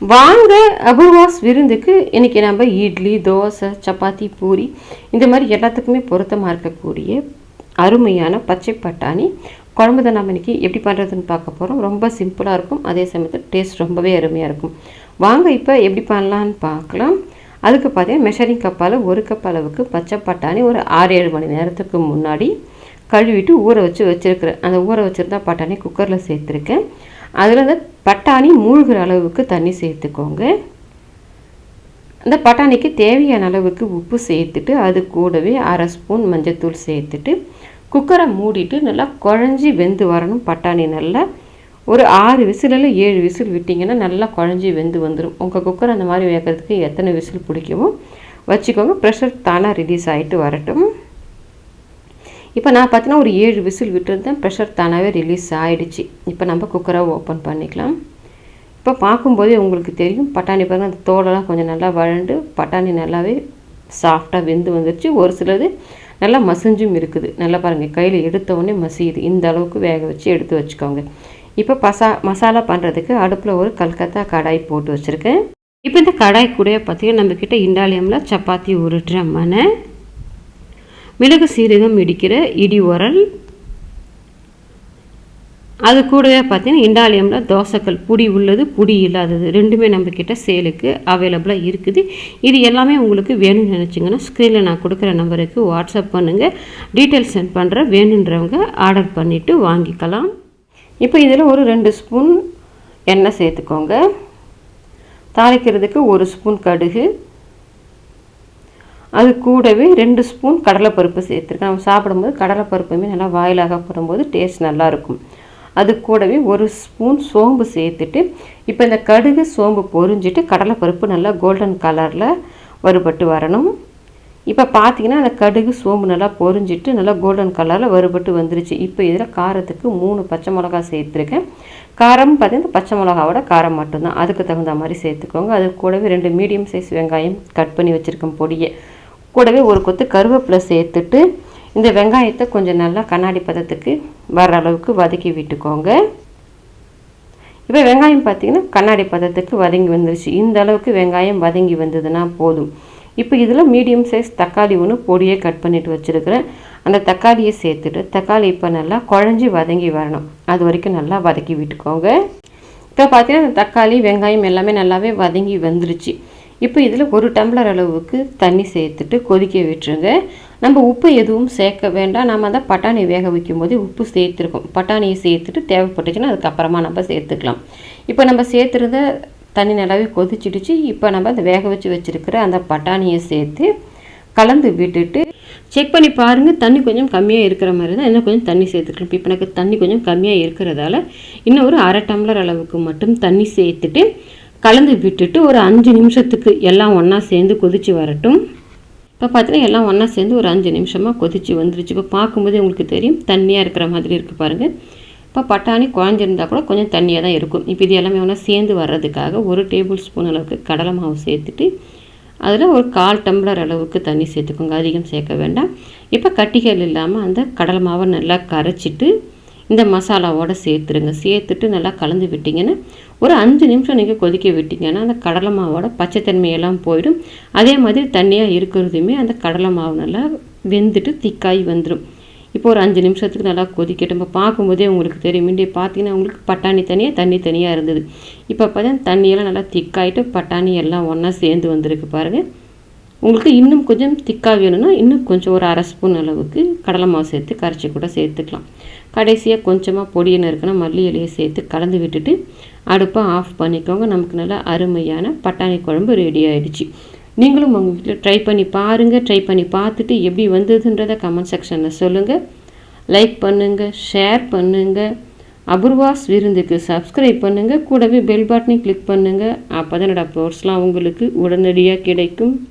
வாங்க அபூர்வாஸ் விருந்துக்கு இன்றைக்கி நம்ம இட்லி தோசை சப்பாத்தி பூரி இந்த மாதிரி எல்லாத்துக்குமே பொருத்தமாக இருக்கக்கூடிய அருமையான பச்சை பட்டாணி. குழம்பு தான் நம்ம இன்றைக்கி எப்படி பண்ணுறதுன்னு பார்க்க போகிறோம் ரொம்ப சிம்பிளாக இருக்கும். அதே சமயத்தில் டேஸ்ட் ரொம்பவே அருமையாக இருக்கும். வாங்க இப்போ எப்படி பண்ணலான்னு பார்க்கலாம். அதுக்கு பார்த்தீங்கன்னா மெஷரிங் கப்பால் ஒரு கப் அளவுக்கு பச்சை பட்டாணி ஒரு ஆறு ஏழு மணி நேரத்துக்கு முன்னாடி கழுவிட்டு ஊற வச்சு வச்சுருக்குறேன். அந்த ஊற வச்சுருந்தா பட்டாணி குக்கரில் சேர்த்துருக்கேன். அதில் அந்த பட்டாணி மூழ்கிற அளவுக்கு தண்ணி சேர்த்துக்கோங்க. அந்த பட்டாணிக்கு தேவையான அளவுக்கு உப்பு சேர்த்துட்டு அது கூடவே அரை ஸ்பூன் மஞ்சத்தூள் சேர்த்துட்டு குக்கரை மூடிட்டு நல்லா குழஞ்சி வெந்து வரணும். பட்டாணி நல்லா ஒரு ஆறு விசிலில் ஏழு விசில் விட்டிங்கன்னா நல்லா குழஞ்சி வெந்து வந்துடும் உங்கள் குக்கர் அந்த மாதிரி வேகிறதுக்கு எத்தனை விசில் பிடிக்குமோ வச்சுக்கோங்க. ப்ரெஷர் தானாக ரிலீஸ் ஆகிட்டு வரட்டும். இப்போ நான் பார்த்தீங்கன்னா ஒரு ஏழு விசில் விட்டுருந்தேன். ப்ரெஷர் தானாகவே ரிலீஸ் ஆகிடுச்சு இப்போ நம்ம குக்கரை ஓப்பன் பண்ணிக்கலாம். இப்போ பார்க்கும்போதே உங்களுக்கு தெரியும். பட்டாணி பாருங்கள் அந்த தோலெல்லாம் கொஞ்சம் நல்லா வழண்டு பட்டாணி நல்லாவே சாஃப்டாக வெந்து வந்துருச்சு. ஒரு சிலது நல்லா மசிஞ்சும் இருக்குது. நல்லா பாருங்கள் கையில் எடுத்த உடனே மசியுது. இந்த அளவுக்கு வேக வச்சு எடுத்து வச்சுக்கோங்க. இப்போ பசா மசாலா பண்ணுறதுக்கு அடுப்பில் ஒரு கல்கத்தா கடாய் போட்டு வச்சுருக்கேன். இப்போ இந்த கடாய் கூட பார்த்தீங்கன்னா நம்மக்கிட்ட இண்டாலியமில் சப்பாத்தி உருட்டுற மனை மிளகு சீரகம் இடிக்கிற இடி உரல். அது கூடவே பார்த்தீங்கன்னா இண்டாலியமில் தோசைக்கல் புடி உள்ளது புடி இல்லாதது ரெண்டுமே நம்மக்கிட்ட சேலுக்கு அவைலபிளாக இருக்குது. இது எல்லாமே உங்களுக்கு வேணும்னு நினச்சிங்கன்னா ஸ்க்ரீனில் நான் கொடுக்குற நம்பருக்கு வாட்ஸ்அப் பண்ணுங்கள் டீட்டெயில்ஸ் சென்ட் பண்ணுற வேணுன்றவங்க ஆர்டர் பண்ணிவிட்டு வாங்கிக்கலாம். இப்போ இதில் ஒரு ரெண்டு ஸ்பூன் எண்ணெய் சேர்த்துக்கோங்க. தாளிக்கிறதுக்கு ஒரு ஸ்பூன் கடுகு. அது கூடவே ரெண்டு ஸ்பூன் கடலைப்பருப்பு சேர்த்துருக்கேன். நம்ம சாப்பிடும்போது கடலைப்பருப்புமே நல்லா வாயிலாக போடும்போது டேஸ்ட் நல்லாயிருக்கும். அது கூடவே ஒரு ஸ்பூன் சோம்பு சேர்த்துட்டு இப்போ இந்த கடுகு சோம்பு பொரிஞ்சிட்டு கடலைப்பருப்பு நல்லா கோல்டன் கலரில் வறுபட்டு வரணும். இப்போ பார்த்தீங்கன்னா அந்த கடுகு சோம்பு நல்லா பொரிஞ்சிட்டு நல்லா கோல்டன் கலரில் வறுபட்டு வந்துருச்சு. இப்போ இதில் காரத்துக்கு மூணு பச்சை மிளகா சேர்த்துருக்கேன். காரம் பார்த்தீங்கன்னா பச்சை மிளகாவோட காரம் மட்டும்தான். அதுக்கு தகுந்த மாதிரி சேர்த்துக்கோங்க. அது கூடவே ரெண்டு மீடியம் சைஸ் வெங்காயம் கட் பண்ணி வச்சுருக்கேன் பொடியை. கூடவே ஒரு கொத்து கருவேப்பிலை சேர்த்துட்டு இந்த வெங்காயத்தை கொஞ்சம் நல்லா கண்ணாடி பதத்துக்கு வர அளவுக்கு வதக்கி விட்டுக்கோங்க. இப்போ வெங்காயம் பார்த்திங்கன்னா கண்ணாடி பதத்துக்கு வதங்கி வந்துருச்சு. இந்த அளவுக்கு வெங்காயம் வதங்கி வந்ததுன்னா போதும். இப்போ இதில் மீடியம் சைஸ் தக்காளி ஒன்று பொடியை கட் பண்ணிட்டு வச்சுருக்கிறேன். அந்த தக்காளியை சேர்த்துட்டு தக்காளி இப்போ நல்லா குழஞ்சி வதங்கி வரணும். அது வரைக்கும் நல்லா வதக்கி விட்டுக்கோங்க. இப்போ பார்த்தீங்கன்னா அந்த தக்காளி வெங்காயம் எல்லாமே நல்லாவே வதங்கி வந்துருச்சு. இப்போ இதில் ஒரு டம்ளர் அளவுக்கு தண்ணி சேர்த்துட்டு கொதிக்க விட்டுருங்க. நம்ம உப்பு எதுவும் சேர்க்க வேண்டாம். நம்ம தான் பட்டாணி வேக வைக்கும் போது உப்பு சேர்த்துருக்கோம். பட்டாணியை சேர்த்துட்டு தேவைப்பட்டுச்சுன்னா அதுக்கப்புறமா நம்ம சேர்த்துக்கலாம். இப்போ நம்ம சேர்த்துருந்த தண்ணி நல்லாவே கொதிச்சிடுச்சு. இப்போ நம்ம அந்த வேக வச்சு வச்சுருக்கிற அந்த பட்டாணியை சேர்த்து கலந்து விட்டுட்டு செக் பண்ணி பாருங்கள் தண்ணி கொஞ்சம் கம்மியாக இருக்கிற மாதிரி தான். இன்னும் கொஞ்சம் தண்ணி சேர்த்துக்கலாம். இப்போ எனக்கு தண்ணி கொஞ்சம் கம்மியாக இருக்கிறதால இன்னும் ஒரு அரை டம்ளர் அளவுக்கு மட்டும் தண்ணி சேர்த்துட்டு கலந்து விட்டுட்டு ஒரு அஞ்சு நிமிஷத்துக்கு எல்லாம் ஒன்றா சேர்ந்து கொதித்து வரட்டும். இப்போ பார்த்தீங்கன்னா எல்லாம் ஒன்றா சேர்ந்து ஒரு அஞ்சு நிமிஷமாக கொதித்து வந்துருச்சு. இப்போ பார்க்கும்போது உங்களுக்கு தெரியும் தண்ணியாக இருக்கிற மாதிரி இருக்குது பாருங்கள் இப்போ பட்டாணி குழஞ்சிருந்தால் கூட கொஞ்சம் தண்ணியாக தான் இருக்கும். இப்போ இது எல்லாமே ஒன்றா சேர்ந்து வர்றதுக்காக ஒரு டேபிள் ஸ்பூன் அளவுக்கு கடலை மாவு சேர்த்துட்டு அதில் ஒரு கால் டம்ளர் அளவுக்கு தண்ணி சேர்த்துக்கோங்க. அதிகம் சேர்க்க வேண்டாம். இப்போ கட்டிகள் இல்லாமல் அந்த கடலை மாவை நல்லா கரைச்சிட்டு இந்த மசாலாவோடு சேர்த்துருங்க. சேர்த்துட்டு நல்லா கலந்து விட்டிங்கன்னா ஒரு அஞ்சு நிமிஷம் நீங்கள் கொதிக்க விட்டிங்கன்னா அந்த கடலை மாவோட பச்சைத்தன்மையெல்லாம் போயிடும். அதே மாதிரி தண்ணியாக இருக்கிறதுமே அந்த கடலை மாவு நல்லா வெந்துட்டு திக்காய் வந்துடும் இப்போ ஒரு அஞ்சு நிமிஷத்துக்கு நல்லா கொதிக்கட்டும். இப்போ பார்க்கும்போதே உங்களுக்கு தெரியும். முன்னாடி பார்த்தீங்கன்னா உங்களுக்கு பட்டாணி தனியாக தண்ணி தனியாக இருந்தது. இப்போ பார்த்தீங்கன்னா தண்ணியெல்லாம் நல்லா திக்காயிட்டு பட்டாணி எல்லாம் ஒன்றா சேர்ந்து வந்திருக்கு பாருங்கள் உங்களுக்கு இன்னும் கொஞ்சம் திக்காக வேணும்னா இன்னும் கொஞ்சம் ஒரு அரை ஸ்பூன் அளவுக்கு கடலை மாவு சேர்த்து கரைச்சி கூட சேர்த்துக்கலாம். கடைசியாக கொஞ்சமாக பொடியை நறுக்கினா மல்லி இலையை சேர்த்து கலந்து விட்டுட்டு அடுப்பை ஆஃப் பண்ணிக்கோங்க. நமக்கு நல்லா அருமையான பட்டாணி குழம்பு ரெடி ஆகிடுச்சு நீங்களும் உங்கள் வீட்டில் ட்ரை பண்ணி பாருங்கள் ட்ரை பண்ணி பார்த்துட்டு எப்படி வந்ததுன்றதை கமெண்ட் செக்ஷனில் சொல்லுங்கள் லைக் பண்ணுங்கள் ஷேர் பண்ணுங்கள் அபூர்வாஸ் விருந்துக்கு சப்ஸ்கிரைப் பண்ணுங்கள் கூடவே பெல் பட்டனை கிளிக் பண்ணுங்கள் அப்போ தான் என்னோடய அப்லோட்ஸ்லாம் உங்களுக்கு உடனடியாக கிடைக்கும்.